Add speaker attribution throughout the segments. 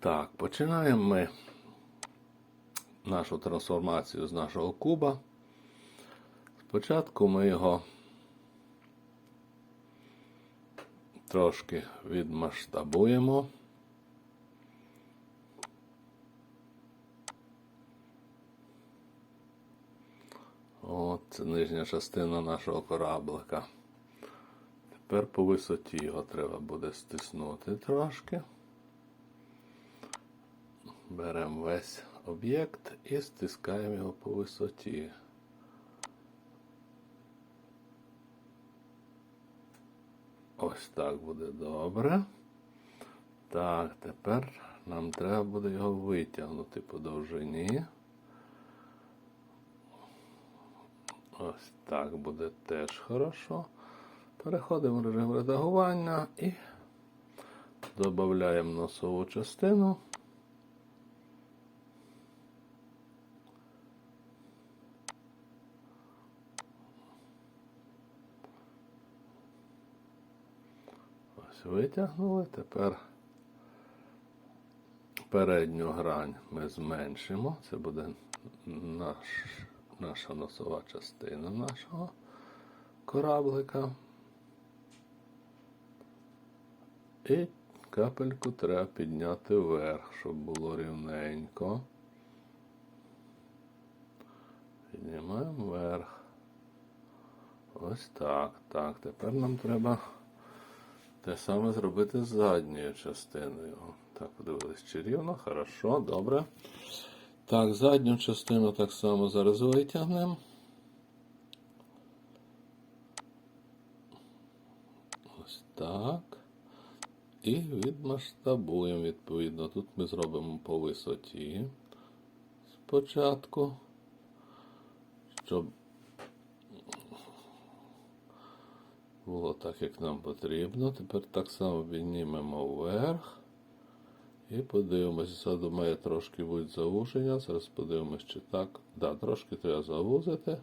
Speaker 1: Так, починаємо ми нашу трансформацію з нашого куба. Спочатку ми його трошки відмасштабуємо. От, це нижня частина нашого кораблика. Тепер по висоті його треба буде стиснути трошки. Беремо весь об'єкт і стискаємо його по висоті. Ось так буде добре. Так, тепер нам треба буде його витягнути по довжині. Ось так буде теж хорошо. Переходимо в режим редагування і додаємо носову частину. Ось витягнули. Тепер передню грань ми зменшимо. Це буде наш, наша носова частина нашого кораблика. І капельку треба підняти вверх, щоб було рівненько. Піднімаємо вверх. Ось так. Так, тепер нам треба те саме зробити з задньою частиною. Так, подивились, чи рівно, хорошо, добре. Так, задню частину так само зараз витягнемо. Ось так. І відмасштабуємо відповідно. Тут ми зробимо по висоті спочатку, щоб було так, як нам потрібно. Тепер так само піднімемо вверх. І подивимось, ззаду має трошки бути завуження. Зараз подивимось, чи так. Да, трошки треба завузити.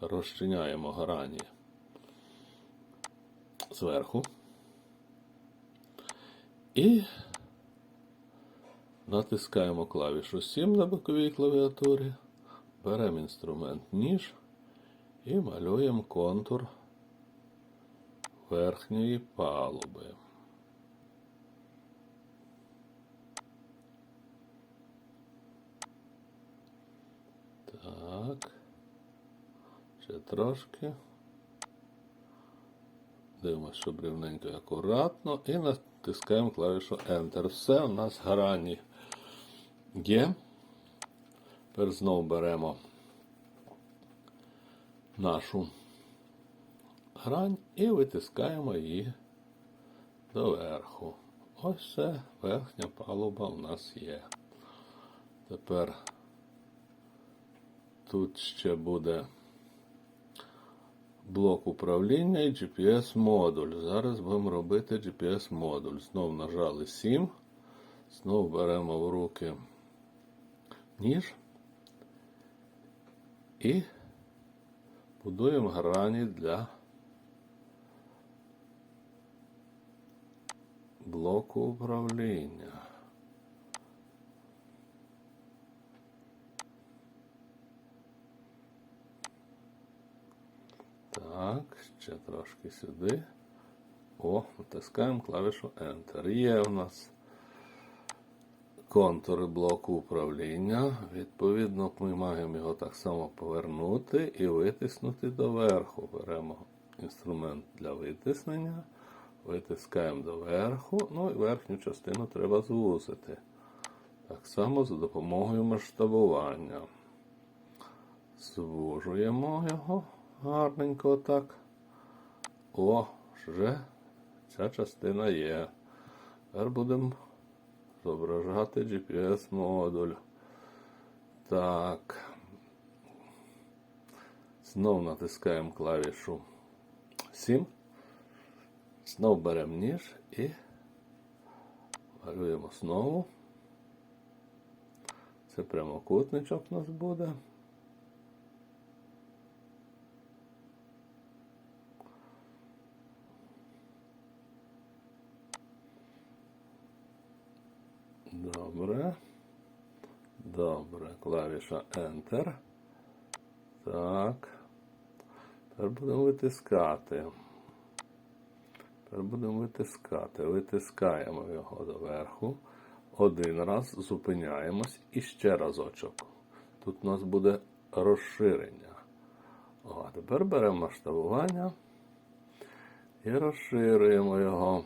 Speaker 1: Розчиняємо грані зверху. І натискаємо клавішу 7 на боковій клавіатурі. Беремо інструмент ніж і малюємо контур верхньої палуби. Так. Ще трошки. Дивимося, щоб рівненько і акуратно. І натискаємо клавішу Enter. Все у нас грані є. Тепер знову беремо нашу грань і витискаємо її доверху. Ось все, верхня палуба у нас є. Тепер тут ще буде блок управління і GPS-модуль. Зараз будемо робити GPS-модуль. Знову нажали 7. Знову беремо в руки ніж і будуємо грані для блоку управління. Так, ще трошки сюди. О, натискаємо клавішу Enter. Є у нас контури блоку управління. Відповідно, ми маємо його так само повернути і витиснути доверху. Беремо інструмент для витиснення, витискаємо доверху, ну і верхню частину треба звузити. Так само за допомогою масштабування. Звужуємо його гарненько так. О, вже ця частина є. Тепер будемо зображати GPS-модуль. Так. Знов натискаємо клавішу 7. Знов беремо ніж і малюємо знову. Це прямокутничок у нас буде. Добре. Добре. Клавіша Enter. Так. Тепер будемо витискати. Тепер будемо витискати. Витискаємо його доверху. Один раз зупиняємось і ще разочок. Тут у нас буде розширення. О, а тепер беремо масштабування і розширюємо його.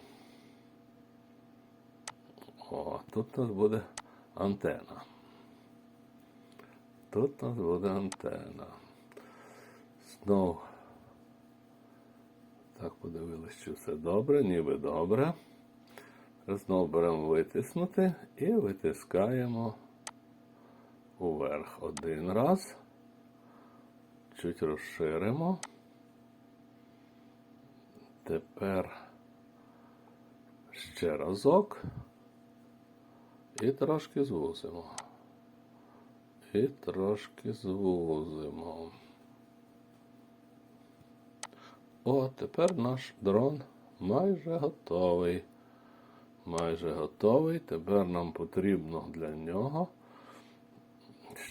Speaker 1: О, тут у нас буде антена. Тут у нас буде антена. Знову. Так, подивилися, чи все добре, ніби добре. Знову беремо витиснути і витискаємо уверх один раз. Чуть розширимо. Тепер ще разок. І трошки звузимо. І трошки звузимо. О, тепер наш дрон майже готовий. Майже готовий. Тепер нам потрібно для нього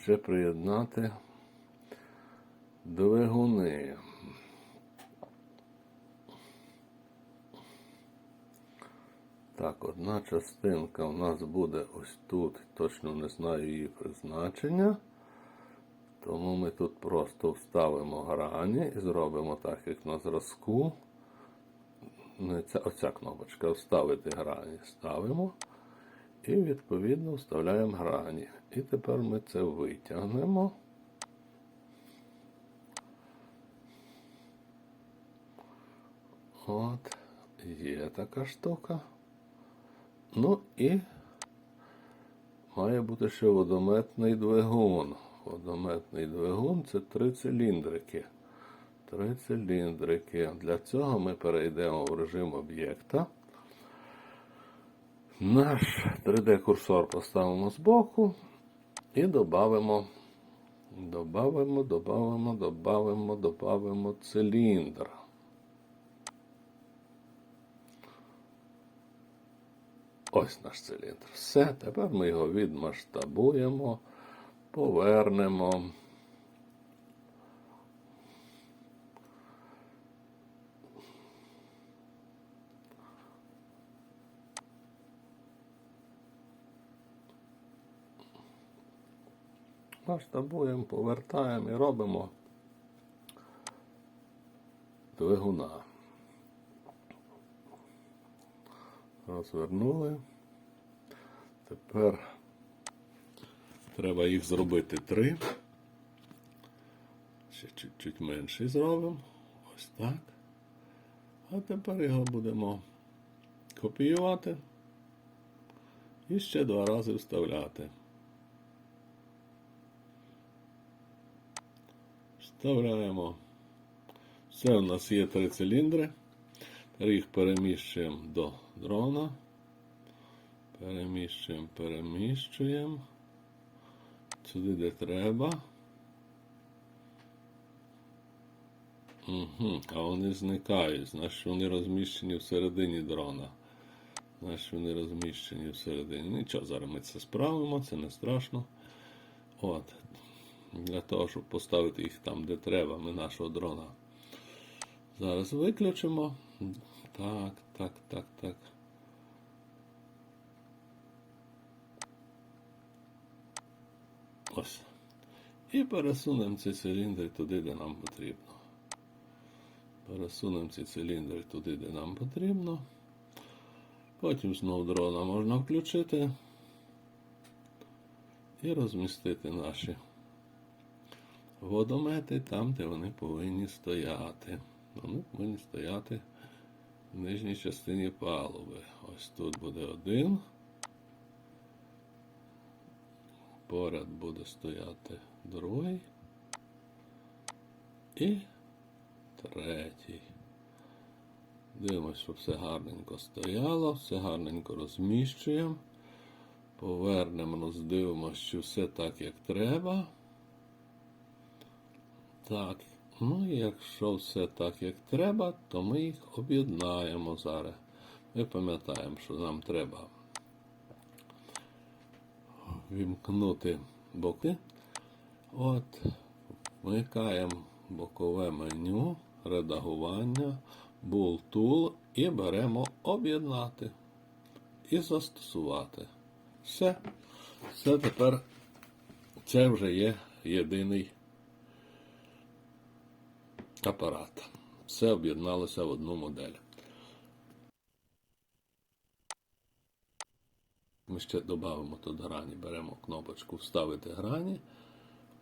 Speaker 1: ще приєднати двигуни. Так, одна частинка у нас буде ось тут. Точно не знаю її призначення. Тому ми тут просто вставимо грані і зробимо так, як на зразку. Ця, оця кнопочка вставити грані. Ставимо. І відповідно вставляємо грані. І тепер ми це витягнемо. От, є така штука. Ну і має бути ще водометний двигун. Водометний двигун це три циліндрики. Три циліндрики. Для цього ми перейдемо в режим об'єкта. Наш 3D-курсор поставимо збоку і додамо, додамо, додамо, додамо, додамо циліндр. Ось наш циліндр. Все, тепер ми його відмасштабуємо, повернемо. Масштабуємо, повертаємо і робимо двигуна. Розвернули. Тепер треба їх зробити три. Ще чуть-чуть менший зробимо. Ось так. А тепер його будемо копіювати і ще два рази вставляти. Вставляємо. Все, у нас є три циліндри. Їх переміщуємо до дрона. Переміщуємо, переміщуємо. Сюди, де треба. Угу, а вони зникають. Значить, вони розміщені всередині дрона. Значить, вони розміщені всередині. Нічого, зараз ми це справимо, це не страшно. От. Для того, щоб поставити їх там, де треба, ми нашого дрона. Зараз виключимо. Так, так, так, так. Ось. І пересунемо ці циліндри туди, де нам потрібно. Пересунемо ці циліндри туди, де нам потрібно. Потім знову дрона можна включити і розмістити наші водомети там, де вони повинні стояти. Вони повинні стояти в нижній частині палуби. Ось тут буде один. Поряд буде стояти другий. І третій. Дивимось, щоб все гарненько стояло, все гарненько розміщуємо. Повернемо, роздивимося, що все так, як треба. Так, ну і якщо все так, як треба, то ми їх об'єднаємо зараз. Ми пам'ятаємо, що нам треба вімкнути боки. От, вмикаємо бокове меню, редагування, Bull Tool і беремо об'єднати і застосувати. Все. Все тепер це вже є єдиний апарат. Все об'єдналося в одну модель. Ми ще додамо тут грані, беремо кнопочку Вставити грані.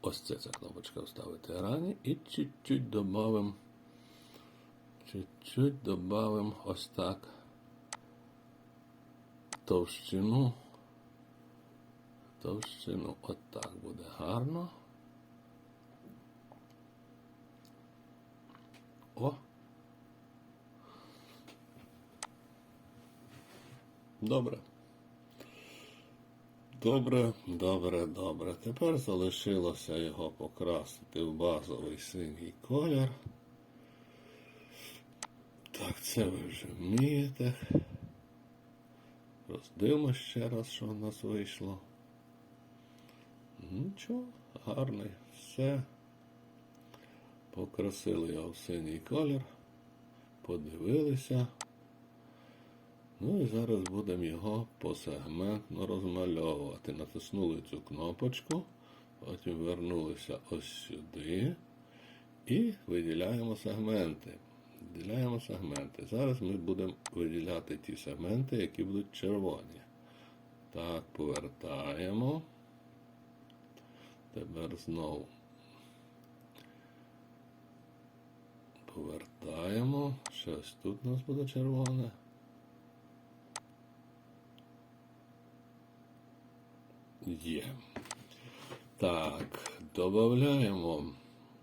Speaker 1: Ось це ця кнопочка Вставити грані. І чуть-чуть додамо. Чуть-чуть додамо ось так. Товщину. Товщину. От так буде гарно. О. Добре. Добре, добре, добре. Тепер залишилося його покрасити в базовий синій колір. Так, це ви вже вмієте. Роздивимо ще раз, що в нас вийшло. Нічого, гарний. Все. Покрасили його в синій колір. Подивилися. Ну і зараз будемо його посегментно розмальовувати. Натиснули цю кнопочку, потім вернулися ось сюди і виділяємо сегменти. Виділяємо сегменти. Зараз ми будемо виділяти ті сегменти, які будуть червоні. Так, повертаємо. Тепер знову повертаємо. Щось тут у нас буде червоне. Є. Так, додаємо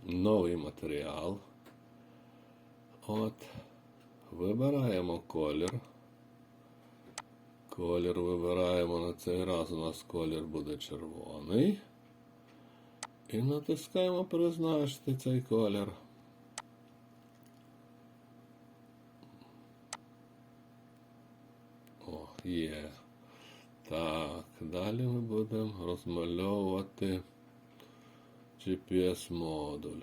Speaker 1: новий матеріал. От, вибираємо колір. Колір вибираємо на цей раз. У нас колір буде червоний. І натискаємо призначити цей колір. О, є. Так, далі ми будемо розмальовувати GPS-модуль.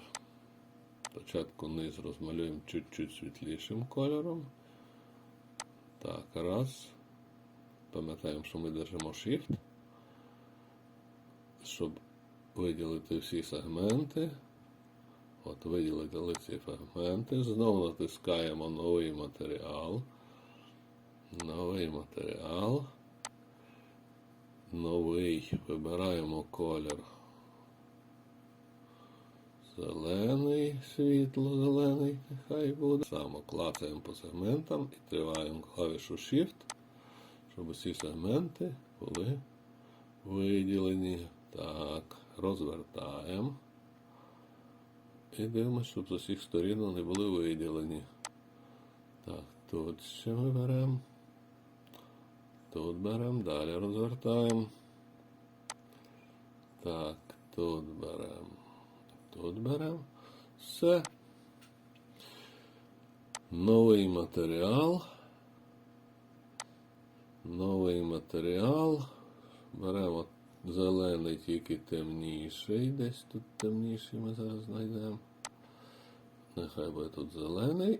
Speaker 1: Спочатку низ розмалюємо чуть-чуть світлішим кольором. Так, раз. Пам'ятаємо, що ми держимо Shift, щоб виділити всі сегменти. От, виділили ці фрагменти. Знову натискаємо новий матеріал. Новий матеріал. Новий. Вибираємо колір. Зелений, світло-зелений, нехай буде. Само клацаємо по сегментам і триваємо клавішу Shift, щоб усі сегменти були виділені. Так, розвертаємо. І дивимося, щоб з усіх сторін вони були виділені. Так, тут ще ми беремо. Тут беремо, далі розвертаємо. Так, тут беремо. Тут беремо. Все. Новий матеріал. Новий матеріал. Беремо зелений, тільки темніший. Десь тут темніший ми зараз знайдемо. Нехай буде тут зелений.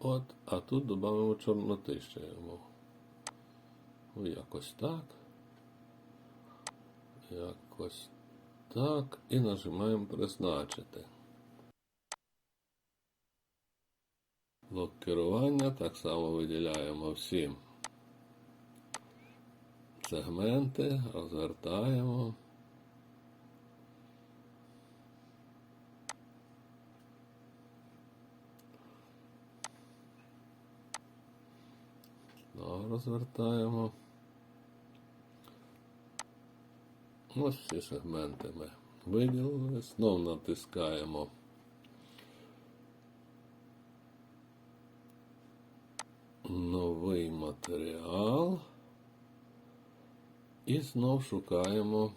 Speaker 1: От, а тут додамо чорноти ще йому. Ну, якось так. Якось так. І нажимаємо призначити. Блок керування так само виділяємо всі сегменти, розвертаємо. Знову розвертаємо. Ось всі сегменти ми виділили. Знову натискаємо. Новий матеріал. І знов шукаємо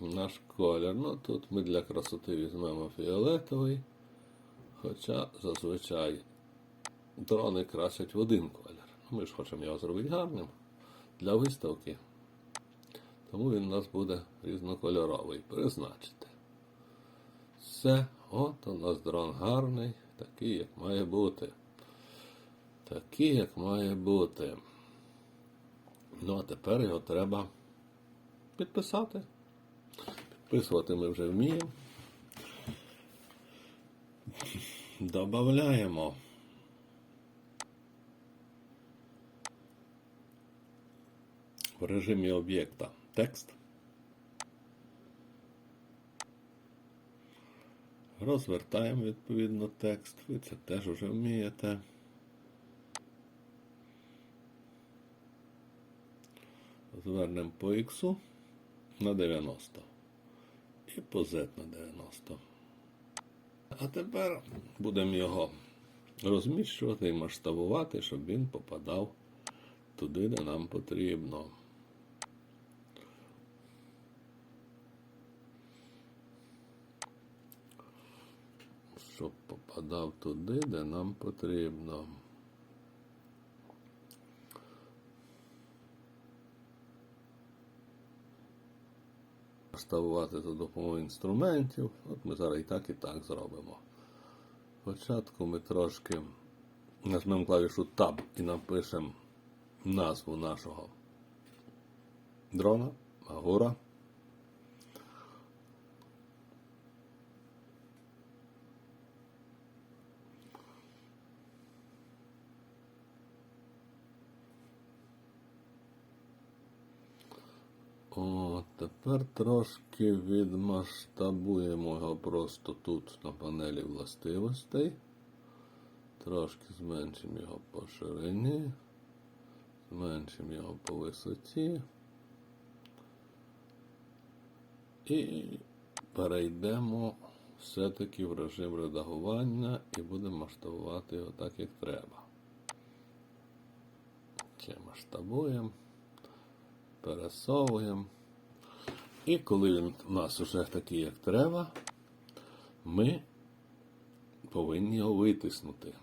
Speaker 1: наш колір. Ну тут ми для красоти візьмемо фіолетовий. Хоча зазвичай дрони красять в один колір. Ми ж хочемо його зробити гарним для виставки. Тому він у нас буде різнокольоровий. Призначити. Все, от у нас дрон гарний, такий, як має бути. Такий, як має бути. Ну, а тепер його треба підписати. Підписувати ми вже вміємо. Добавляємо. В режимі об'єкта текст. Розвертаємо відповідно текст. Ви це теж вже вмієте. Звернемо по X на 90 і по Z на 90. А тепер будемо його розміщувати і масштабувати, щоб він попадав туди, де нам потрібно. Щоб попадав туди, де нам потрібно. Ставувати за допомогою інструментів. От ми зараз і так, і так зробимо. Спочатку ми трошки нажмемо клавішу Tab і напишемо назву нашого дрона, Агора. О, тепер трошки відмасштабуємо його просто тут на панелі властивостей. Трошки зменшимо його по ширині, зменшимо його по висоті. І перейдемо все-таки в режим редагування і будемо масштабувати його так, як треба. Ще масштабуємо пересовуємо. І коли він у нас вже такий, як треба, ми повинні його витиснути.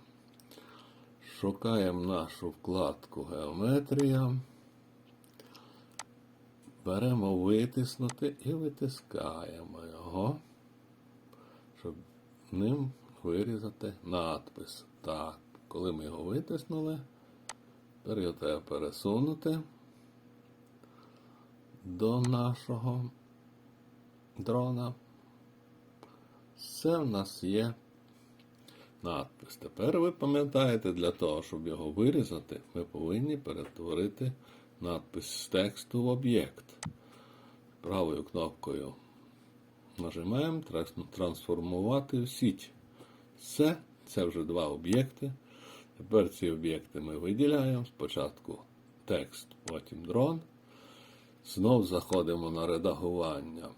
Speaker 1: Шукаємо нашу вкладку Геометрія. Беремо витиснути і витискаємо його, щоб ним вирізати надпис. Так, коли ми його витиснули, тепер його треба пересунути до нашого дрона. Все в нас є надпис. Тепер ви пам'ятаєте, для того, щоб його вирізати, ми повинні перетворити надпис з тексту в об'єкт. Правою кнопкою нажимаємо трансформувати в сіть. Все, це вже два об'єкти. Тепер ці об'єкти ми виділяємо. Спочатку текст, потім дрон. Знов заходимо на редагування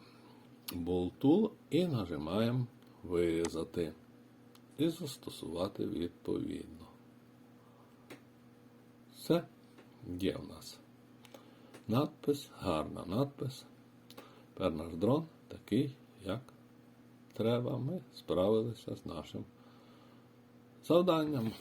Speaker 1: болту і нажимаємо вирізати і застосувати відповідно. Все є в нас. Надпис, гарна надпис. Тепер наш дрон такий, як треба. Ми справилися з нашим завданням.